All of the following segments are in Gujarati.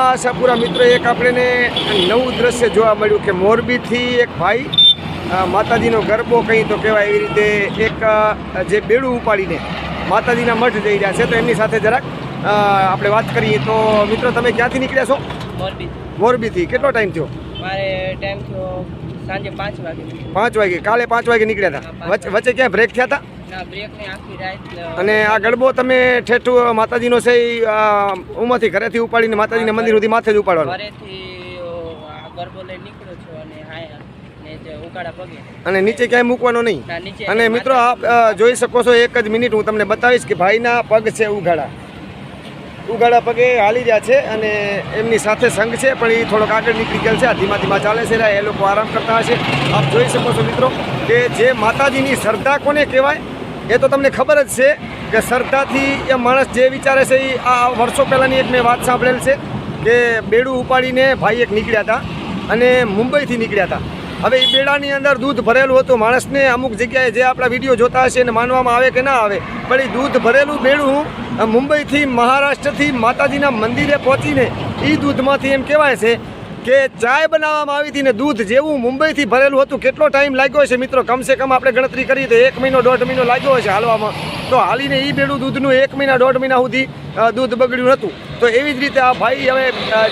આશાપુરા મિત્રો એક આપણને નવું દ્રશ્ય જોવા મળ્યું કે મોરબીથી એક ભાઈ માતાજીનો ગરબો કહી તો કહેવાય એવી રીતે એક જે બેડું ઉપાડીને માતાજીના મઠ જઈ રહ્યા છે તો એમની સાથે જરાક આપણે વાત કરીએ. તો મિત્રો તમે ક્યાંથી નીકળ્યા છો? મોરબી. મોરબીથી. કેટલો ટાઈમ થયો? મારે ટાઈમ થયો સાંજે પાંચ વાગે. પાંચ વાગે. કાલે પાંચ વાગે નીકળ્યા હતા. વચ્ચે વચ્ચે ક્યાંય બ્રેક થયા હતા? અને આ બહુ તમે ઠેઠું માતાજીનો છે એ અ, ઉંમરથી ઘરેથી ઉપાડીને માતાજીના મંદિર સુધી માથે જ ઉપાડવાનો. ગરબો લઈ નીકળ્યો છું અને હા અને નીચે ક્યાંય મૂકવાનો નહીં. અને મિત્રો આપ જોઈ શકો છો એક જ મિનિટ હું તમને બતાવીશ કે ભાઈના પગ છે ઉઘાડા ઉઘાડા પગે હાલી રહ્યા છે અને એમની સાથે સંઘ છે પણ એ થોડોક આગળ નીકળી ગયેલ છે આ ધીમા ધીમા ચાલે છે એ લોકો આરામ કરતા હશે. આપ જોઈ શકો છો મિત્રો કે જે માતાજીની શ્રદ્ધા કોને કહેવાય? એ તો તમને ખબર જ છે કે શ્રદ્ધાથી એ માણસ જે વિચારે છે એ આ વર્ષો પહેલાંની એક મેં વાત સાંભળેલ છે કે બેડું ઉપાડીને ભાઈ એક નીકળ્યા હતા અને મુંબઈથી નીકળ્યા હતા. હવે એ બેડાની અંદર દૂધ ભરેલું હતું. માણસને અમુક જગ્યાએ જે આપણા વીડિયો જોતા હશે એને માનવામાં આવે કે ના આવે, પણ એ દૂધ ભરેલું બેડું મુંબઈથી, મહારાષ્ટ્રથી, માતાજીના મંદિરે પહોંચીને એ દૂધમાંથી એમ કહેવાય છે કે ચાય બનાવવામાં આવી હતી ને દૂધ જેવું મુંબઈથી ભરેલું હતું. કેટલો ટાઈમ લાગ્યો છે મિત્રો? કમસે કમ આપણે ગણતરી કરીએ તો એક મહિનો દોઢ મહિનો લાગ્યો હશે હાલવામાં. તો હાલીને એ બેડું દૂધનું એક મહિના દોઢ મહિના સુધી દૂધ બગડ્યું હતું. તો એવી જ રીતે આ ભાઈ હવે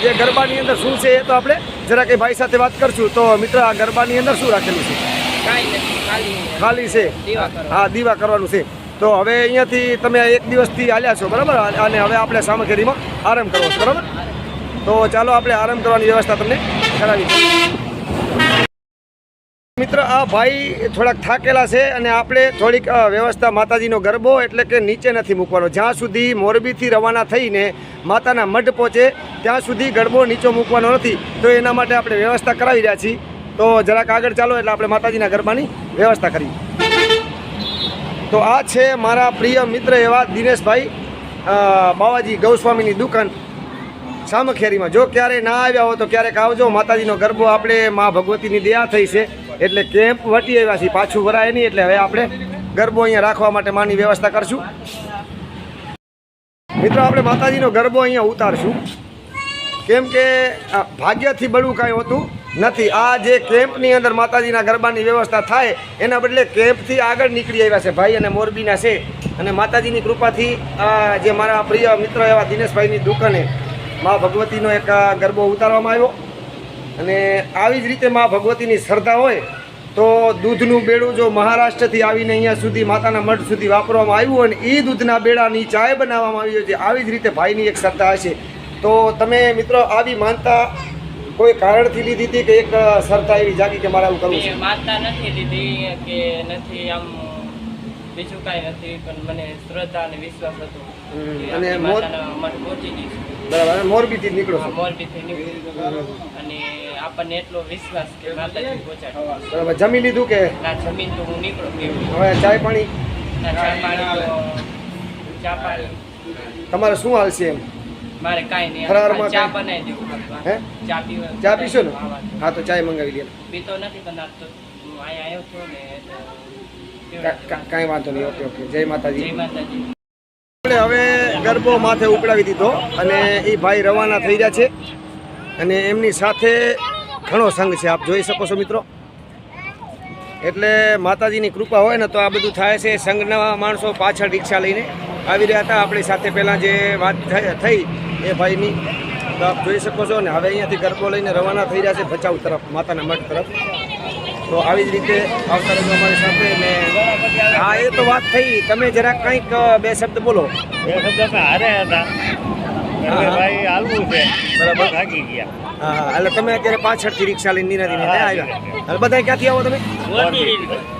જે ગરબાની અંદર શું છે એ તો આપણે જરા એ ભાઈ સાથે વાત કરશું. તો મિત્ર આ ગરબાની અંદર શું રાખેલું છે? કાંઈ નથી ખાલી ખાલી છે? હા દીવા કરવાનું છે. તો હવે અહીંયાથી તમે એક દિવસથી હાલ્યા છો બરાબર? અને હવે આપણે સામગ્રીમાં આરામ કરવો છો બરાબર? તો ચાલો આપણે આરામ કરવાની વ્યવસ્થા તમને કરાવી મિત્ર, આ ભાઈ થોડાક થાકેલા છે અને આપણે થોડીક વ્યવસ્થા માતાજીનો ગરબો એટલે કે નીચે નથી મૂકવાનો. જ્યાં સુધી મોરબીથી રવાના થઈને માતાના મઢ પહોંચે, ત્યાં સુધી ગરબો નીચો મૂકવાનો નથી. તો એના માટે આપણે વ્યવસ્થા કરાવી રહ્યા છીએ. તો જરાક આગળ ચાલો એટલે આપણે માતાજીના ગરબાની વ્યવસ્થા કરી તો આ છે મારા પ્રિય મિત્ર એવા દિનેશભાઈ બાવાજી ગૌસ્વામીની દુકાન. સામખેરીમાં. જો ક્યારે ના આવ્યા હો તો ક્યારેક આવજો. માતાજીનો ગરબો આપણે મા ભગવતીની દયા થઈ છે. એટલે કેમ્પ વટી આવ્યા છીએ. પાછું ભરાય નહીં, એટલે હવે આપણે ગરબો અહીંયા રાખવા માટે માની વ્યવસ્થા કરશું. મિત્રો, આપણે માતાજીનો ગરબો અહીંયા ઉતારશું. કેમ કે ભાગ્યથી બળવું કાંઈ હોતું નથી. આ જે કેમ્પની અંદર માતાજીના ગરબાની વ્યવસ્થા થાય, એના બદલે કેમ્પથી આગળ નીકળી આવ્યા છે. ભાઈ અને મોરબીના છે. અને માતાજીની કૃપાથી આ જે મારા પ્રિય મિત્ર એવા દિનેશભાઈની દુકાને મા ભગવતીનો એક ગરબો ઉતારવામાં આવ્યો. અને આવી જ રીતે મા ભગવતીની શ્રદ્ધા હોય, તો દૂધનું બેડું જો મહારાષ્ટ્રથી આવીને અહીંયા સુધી માતાના મઠ સુધી વાપરવામાં આવ્યું અને એ દૂધના બેડાની ચાય બનાવવામાં આવી છે, આવી જ રીતે ભાઈની એક શ્રદ્ધા હશે. તો તમે મિત્રો આવી માનતા કોઈ કારણથી લીધી હતી કે એક શ્રદ્ધા એવી જાગી કે મારે આવું કરવું છે? માનતા નથી લીધી કે નથી આમ બીજું કાંઈ નથી પણ મને શ્રદ્ધા અને વિશ્વાસ હતો અને આપણે મોર- માતાના મઠ પહોંચી જઈશું. બરાબર મોરબીથી નીકળો મોરબીથી નીકળ્યું અને આપણને એટલો વિશ્વાસ કે માતાજી પહોંચાડે. બરાબર જમી લીધું કે? ના જમીન તો હું નીકળું હવે ચાય પાણી? ના ચા પાણી ચા પાણી. તમારે શું હાલ છે એમ? મારે કાંઈ નહીં ચા બનાવી દેવું હે? ચા પીવા ચા પીશો ને? હા, તો ચાય મંગાવી લે. પીતો નથી પણ આ તો હું અહીંયા આવ્યો છું ને કાંઈ વાંધો નહીં. Okay okay. જય માતાજી. જય માતાજી. હવે ગરબો માથે ઉપડાવી દીધો અને એ ભાઈ રવાના થઈ રહ્યા છે. અને એમની સાથે ઘણો સંઘ છે. આપ જોઈ શકો છો મિત્રો. એટલે માતાજીની કૃપા હોય ને તો આ બધું થાય છે. સંઘના માણસો પાછળ રિક્ષા લઈને આવી રહ્યા હતા. આપણી સાથે પહેલાં જે વાત થઈ- થઈ એ ભાઈની. તો આપ જોઈ શકો છો ને હવે અહીંયાથી ગરબો લઈને રવાના થઈ રહ્યા છે ભચાઉ તરફ માતાના મઠ તરફ. તો આવી જ રીતે આવતા રહેજો અમારી સાથે ને હા એ તો વાત થઈ. તમે જરાક કંઈક બે શબ્દ બોલો. બે શબ્દ અમે હારે હતા. ભાઈ હાલવું છે. બરાબર. ભાગી ગયા. હા હા. એટલે તમે અત્યારે પાછળથી રિક્ષા લઈને ધીરે આવ્યા. એટલે બધા ક્યાંથી આવો તમે?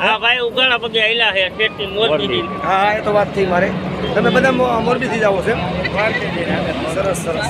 હા ભાઈ ઉગાડા પગે આયલા છે ઠેઠથી મોરબી હા હા એ તો વાત થઈ મારે. તમે બધા મોરબીથી જ આવો છો સરસ સરસ.